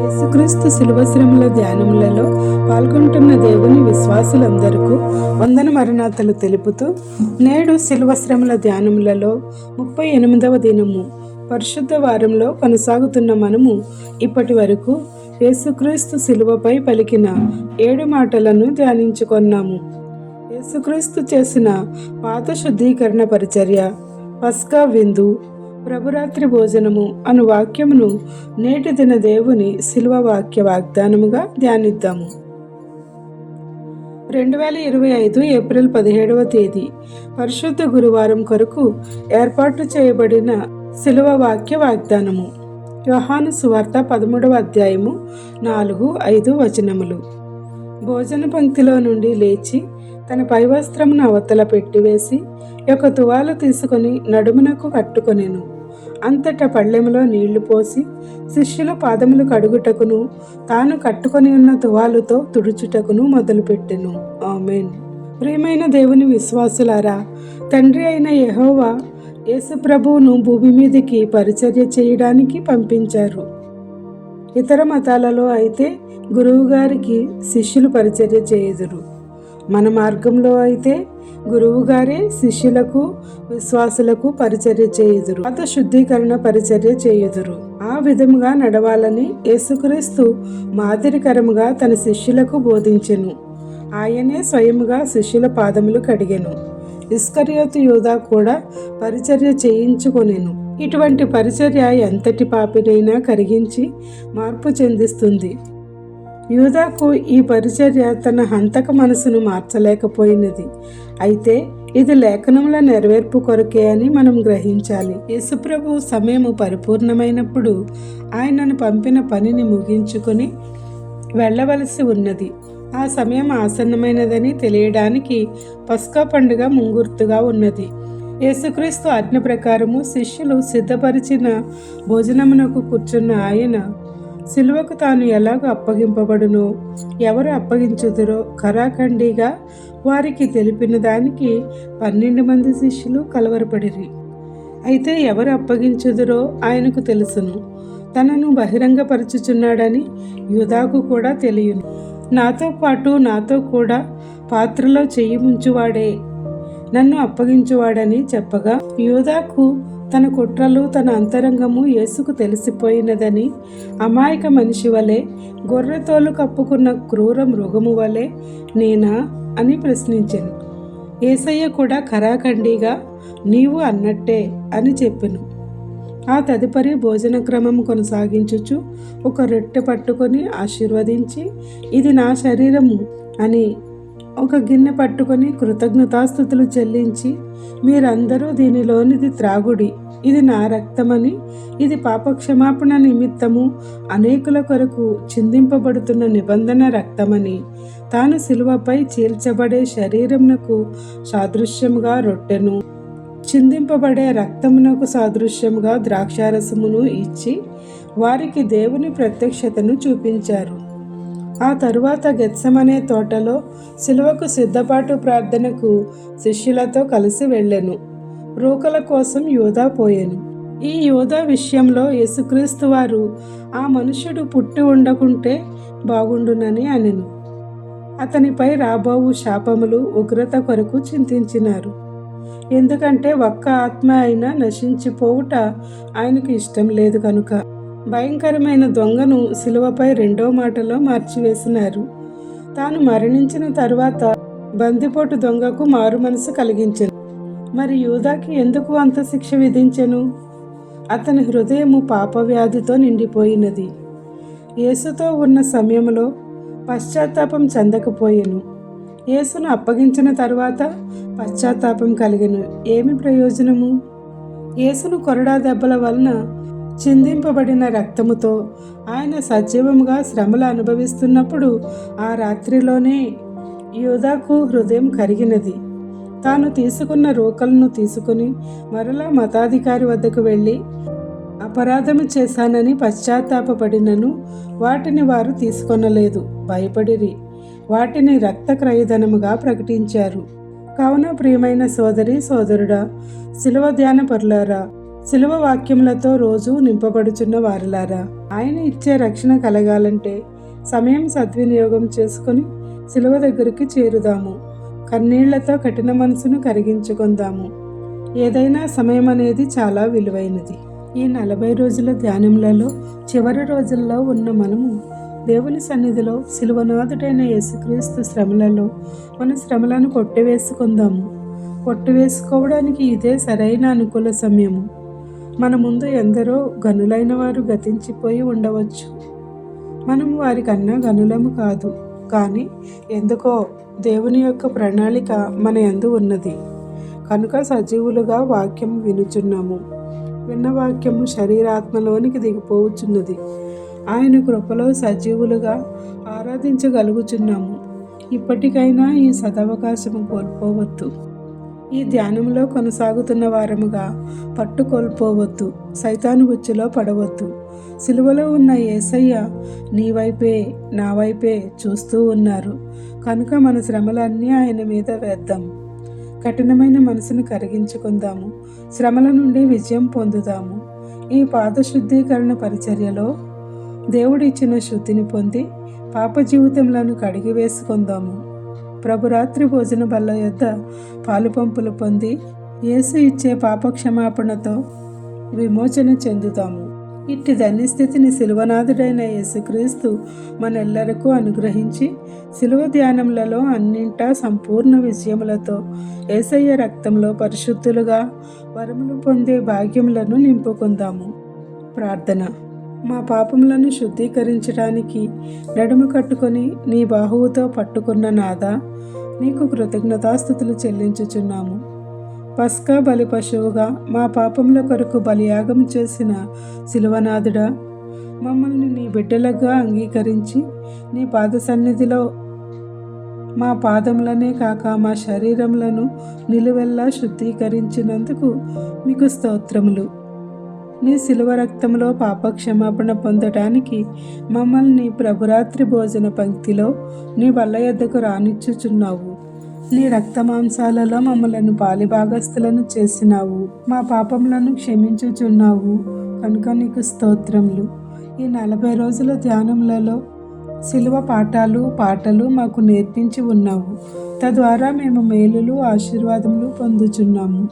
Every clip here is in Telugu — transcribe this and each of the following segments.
యేసుక్రీస్తు శిలువశ్రముల ధ్యానములలో పాల్గొంటున్న దేవుని విశ్వాసులందరకు వందన మరణాతలు తెలుపుతూ నేడు శిలువశ్రముల ధ్యానములలో ముప్పై ఎనిమిదవ దినము పరిశుద్ధ వారంలో కొనసాగుతున్న మనము ఇప్పటి వరకు యేసుక్రీస్తు శిలువపై పలికిన ఏడు మాటలను ధ్యానించుకొన్నాము. యేసుక్రీస్తు చేసిన పాత శుద్ధీకరణ పరిచర్య పస్కా విందు ప్రభురాత్రి భోజనము అను వాక్యమును నేటి దిన దేవుని శిలువ వాక్య వాగ్దానముగా ధ్యానిద్దాము. రెండు వేల ఇరవై ఐదు ఏప్రిల్ పదిహేడవ తేదీ పరిశుద్ధ గురువారం కొరకు ఏర్పాటు చేయబడిన శిలువ వాక్య వాగ్దానము. యోహాను సువార్త పదమూడవ అధ్యాయము నాలుగు ఐదు వచనములు. భోజన పంక్తిలో నుండి లేచి తన పైవస్త్రమును అవతల పెట్టివేసి ఒక తువాలు తీసుకొని నడుమునకు కట్టుకొనెను. అంతటా పళ్ళెములో నీళ్ళు పోసి శిష్యుల పాదములు కడుగుటకును తాను కట్టుకొని ఉన్న తువాలుతో తుడుచుటకును మొదలుపెట్టెను. ఆమెన్. ప్రియమైన దేవుని విశ్వాసులారా తండ్రి అయిన యహోవా యేసుప్రభువును భూమి మీదకి పరిచర్య చేయడానికి పంపించారు. ఇతర మతాలలో అయితే గురువుగారికి శిష్యులు పరిచర్య చేయుదురు. మన మార్గంలో అయితే గురువుగారే శిష్యులకు విశ్వాసులకు పరిచర్య చేయుదురు. అత శుద్ధీకరణ పరిచర్య చేయుదురు. ఆ విధముగా నడవాలని యేసుక్రీస్తు మాదిరికరముగా తన శిష్యులకు బోధించెను. ఆయనే స్వయముగా శిష్యుల పాదములు కడిగెను. ఇస్కరియోతు యోధా కూడా పరిచర్య చేయించుకొనెను. ఇటువంటి పరిచర్య ఎంతటి పాపినైనా కరిగించి మార్పు చెందిస్తుంది. యూదాకు ఈ పరిచర్య తన హంతక మనసును మార్చలేకపోయినది. అయితే ఇది లేఖనముల నెరవేర్పు కొరకే అని మనం గ్రహించాలి. యేసుప్రభు సమయము పరిపూర్ణమైనప్పుడు ఆయనను పంపిన పనిని ముగించుకొని వెళ్ళవలసి ఉన్నది. ఆ సమయం ఆసన్నమైనదని తెలియడానికి పస్కా పండుగ ముంగుర్తుగా ఉన్నది. యేసుక్రీస్తు ఆజ్ఞ ప్రకారము శిష్యులు సిద్ధపరిచిన భోజనమునకు కూర్చున్న ఆయన సిలువకు తాను ఎలాగ అప్పగింపబడునో? ఎవరు అప్పగించుదురో? ఖరాఖండిగా వారికి తెలిపిన దానికి పన్నెండు మంది శిష్యులు కలవరపడిరి. అయితే ఎవరు అప్పగించుదురో ఆయనకు తెలుసును. తనను బహిరంగపరచుచున్నాడని యూదాకు కూడా తెలియను. నాతో పాటు నాతో కూడా పాత్రలో చెయ్యి ముంచువాడే. నన్ను అప్పగించువాడని చెప్పగా యూదాకు తన కుట్రలు తన అంతరంగము యేసుకు తెలిసిపోయినదని అమాయక మనిషి వలె గొర్రెతోలు కప్పుకున్న క్రూర మృగము వలె నేనా అని ప్రశ్నించాను. ఏసయ్య కూడా ఖరాఖండిగా నీవు అన్నట్టే అని చెప్పెను. ఆ తదుపరి భోజన క్రమం కొనసాగించుచు ఒక రొట్టె పట్టుకొని ఆశీర్వదించి ఇది నా శరీరము అని ఒక గిన్నె పట్టుకొని కృతజ్ఞతాస్థుతులు చెల్లించి మీరందరూ దీనిలోనిది త్రాగుడి. ఇది నా రక్తమని ఇది పాపక్షమాపణ నిమిత్తము అనేకుల కొరకు చిందింపబడుతున్న నిబంధన రక్తమని. తాను శిలువపై చీల్చబడే శరీరమునకు సాదృశ్యముగా రొట్టెను. చిందింపబడే రక్తమునకు సాదృశ్యముగా ద్రాక్షారసమును ఇచ్చి వారికి దేవుని ప్రత్యక్షతను చూపించారు. ఆ తరువాత గెత్సమనే తోటలో సిలువకు సిద్ధపాటు ప్రార్థనకు శిష్యులతో కలిసి వెళ్ళెను. రూకల కోసం యోధా పోయాను. ఈ యోధా విషయంలో యేసుక్రీస్తు వారు ఆ మనుషుడు పుట్టి ఉండకుంటే బాగుండునని అనెను. అతనిపై రాబోవు శాపములు ఉగ్రత కొరకు చింతించినారు. ఎందుకంటే ఒక్క ఆత్మ అయినా నశించిపోవుట ఆయనకు ఇష్టం లేదు కనుక. భయంకరమైన దొంగను శిలువపై రెండో మాటలో మార్చివేసినారు. తాను మరణించిన తరువాత బందిపోటు దొంగకు మారు మనసు కలిగించను. మరి యూదాకి ఎందుకు అంత శిక్ష విధించెను? అతని హృదయము పాపవ్యాధితో నిండిపోయినది. యేసుతో ఉన్న సమయంలో పశ్చాత్తాపం చెందకపోయాను. యేసును అప్పగించిన తరువాత పశ్చాత్తాపం కలిగను. ఏమి ప్రయోజనము? యేసును కొరడా దెబ్బల వలన చిందింపబడిన రక్తముతో ఆయన సజీవముగా శ్రమలు అనుభవిస్తున్నప్పుడు ఆ రాత్రిలోనే యోధాకు హృదయం కరిగినది. తాను తీసుకున్న రోకలను తీసుకుని మరలా మతాధికారి వద్దకు వెళ్ళి అపరాధము చేశానని పశ్చాత్తాపపడినను వాటిని వారు తీసుకొనలేదు. భయపడిరి. వాటిని రక్త క్రయధనముగా ప్రకటించారు. కావున ప్రియమైన సోదరి సోదరుడా శిలువ ధ్యాన పరులారా శిలువ వాక్యములతో రోజు నింపబడుచున్న వారులారా. ఆయన ఇచ్చే రక్షణ కలగాలంటే సమయం సద్వినియోగం చేసుకొని శిలువ దగ్గరికి చేరుదాము. కన్నీళ్ళతో కఠిన మనసును కరిగించుకుందాము. ఏదైనా సమయం అనేది చాలా విలువైనది. ఈ నలభై రోజుల ధ్యానములలో చివరి రోజుల్లో ఉన్న మనము దేవుని సన్నిధిలో శిలువనాథుడైన యేసుక్రీస్తు శ్రమలలో మన శ్రమలను కొట్టివేసుకుందాము. కొట్టివేసుకోవడానికి ఇదే సరైన అనుకూల సమయము. మన ముందు ఎందరో గనులైన వారు గతించిపోయి ఉండవచ్చు. మనము వారికన్నా గనులము కాదు కానీ ఎందుకో దేవుని యొక్క ప్రణాళిక మన యందు ఉన్నది. కనుక సజీవులుగా వాక్యం వినుచున్నాము. విన్న వాక్యము శరీరాత్మలోనికి దిగిపోవచ్చున్నది ఆయన కృపలో సజీవులుగా ఆరాధించగలుగుచున్నాము. ఇప్పటికైనా ఈ సదవకాశము కోల్పోవద్దు. ఈ ధ్యానంలో కొనసాగుతున్న వారముగా పట్టు కోల్పోవద్దు సైతాను ఉచ్చులో పడవద్దు. సిలువలో ఉన్న ఏసయ్య నీ వైపే నా వైపే చూస్తూ ఉన్నారు. కనుక మన శ్రమలన్నీ ఆయన మీద వేద్దాం. కఠినమైన మనసును కరిగించుకుందాము. శ్రమల నుండి విజయం పొందుదాము. ఈ పాదశుద్ధీకరణ పరిచర్యలో దేవుడిచ్చిన శుద్ధిని పొంది పాప జీవితంలను కడిగి వేసుకుందాము ప్రభురాత్రి భోజన బల్ల యొద్ద పాలు పంపులు పొంది యేసు ఇచ్చే పాప క్షమాపణతో విమోచన చెందుతాము. ఇట్టి ధన్యస్థితిని శిలువనాథుడైన యేసుక్రీస్తు మనెల్లరకు అనుగ్రహించి శిలువ ధ్యానములలో అన్నింటా సంపూర్ణ విజయములతో ఏసయ్య రక్తంలో పరిశుద్ధులుగా వరములు పొందే భాగ్యములను నింపుకుందాము. ప్రార్థన. మా పాపములను శుద్ధీకరించడానికి నడుము కట్టుకొని నీ బాహువుతో పట్టుకున్న నాదా నీకు కృతజ్ఞతాస్థుతులు చెల్లించుచున్నాము. పస్కా బలి పశువుగా మా పాపముల కొరకు బలియాగం చేసిన శిలువనాథుడా మమ్మల్ని నీ బిడ్డలుగా అంగీకరించి నీ పాద సన్నిధిలో మా పాదములనే కాక మా శరీరములను నిలువెల్లా శుద్ధీకరించినందుకు మీకు స్తోత్రములు. నీ శిలువ రక్తంలో పాపక్షమాపణ పొందటానికి మమ్మల్ని ప్రభురాత్రి భోజన పంక్తిలో నీ వల్ల యొద్దకు రానిచ్చుచున్నావు. నీ రక్త మాంసాలలో మమ్మలను పాలిభాగస్థులను చేసినావు. మా పాపములను క్షమించుచున్నావు. కనుక నీకు స్తోత్రములు. ఈ నలభై రోజుల ధ్యానములలో శిలువ పాఠాలు పాటలు మాకు నేర్పించి ఉన్నావు. తద్వారా మేము మేలులు ఆశీర్వాదములు పొందుచున్నాము.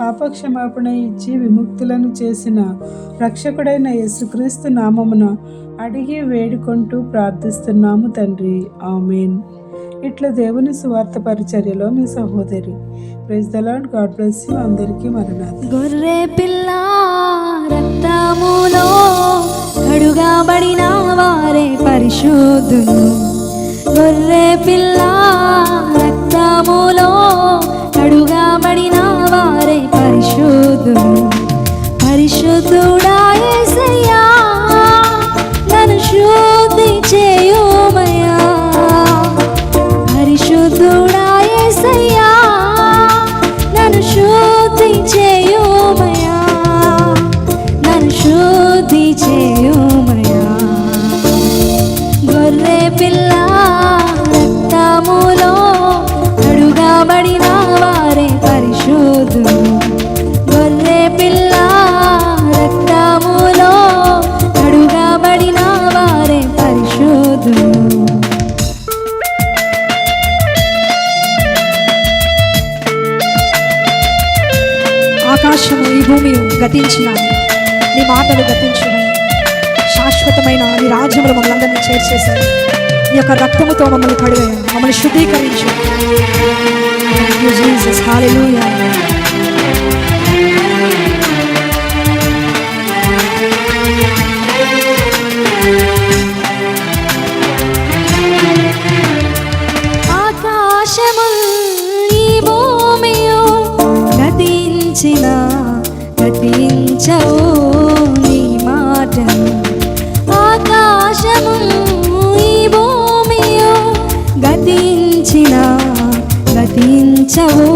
పాపక్షమాపణ ఇచ్చి విముక్తులను చేసిన రక్షకుడైన యేసుక్రీస్తు నామమున అడిగి వేడుకుంటూ ప్రార్థిస్తున్నాము తండ్రి. ఆమెన్. ఇట్లా దేవుని సువార్త పరిచర్యలో మీ సహోదరి. Praise the Lord God bless you అందరికీ మరణాలు గొర్రె పిల్ల రక్తములో కడుగబడిన వారే పరిశుద్ధులు. గొర్రె పిల్ల ఆకాశము ఈ భూమి గతించిన నీ మాటలు గతించిన. శాశ్వతమైన నీ రాజ్యములు మమ్మల్ని అందరినీ చేర్చేశాయి. నీ యొక్క రక్తముతో మమ్మల్ని కడిగాయి. మమ్మల్ని శుద్ధీకరించు గతించవు నీ మాటలు ఆకాశము ఈ భూమియు గతించిన గతించవు.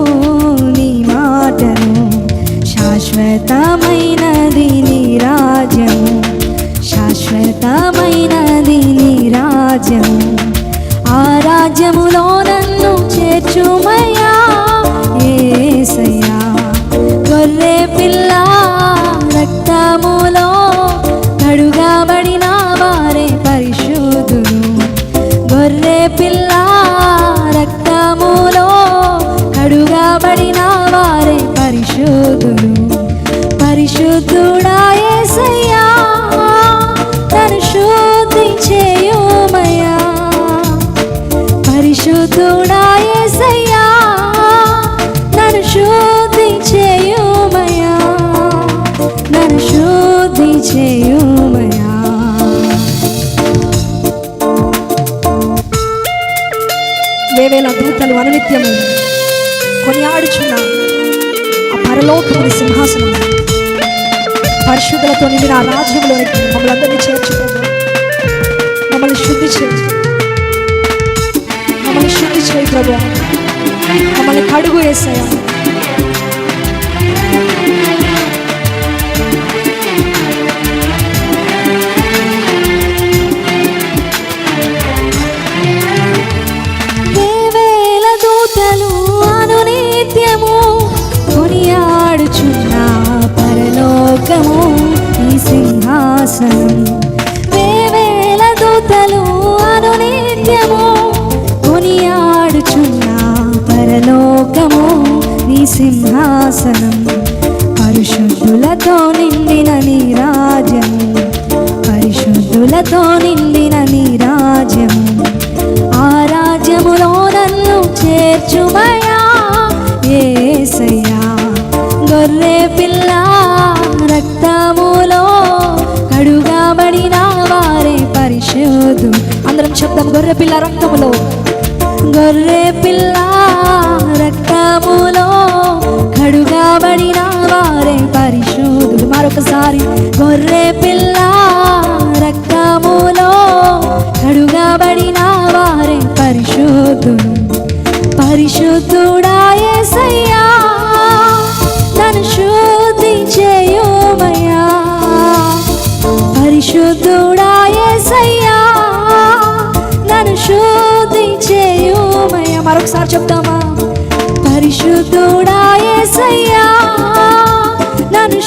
వేల దూతలు అనునిత్యం కొనియాడుచున్న ఆ పరలోకముని సింహాసనం పరిశుద్ధులతో నిండిన ఆ రాజ్యంలోనికి మమ్మల్ని అందరినీ చేర్చుకోదు మమ్మల్ని శుద్ధి చేయి. మమ్మల్ని శుద్ధి చేయి ప్రభు. మమ్మల్ని కడుగు వేసాయా అందరం గొర్రె పిల్ల రక్తములో. గొర్రె పిల్ల రక్తములో. కడుగాబడిన వారే పరిశోధులు మరొకసారి గొర్రె పిల్ల రక్తములో. కడుగాబడిన వారే పరిశోధులు పరిశుద్ధుడా మరొకసారి చెప్తామా? పరిశుద్ధుడా ఏసయ్యా నన్ను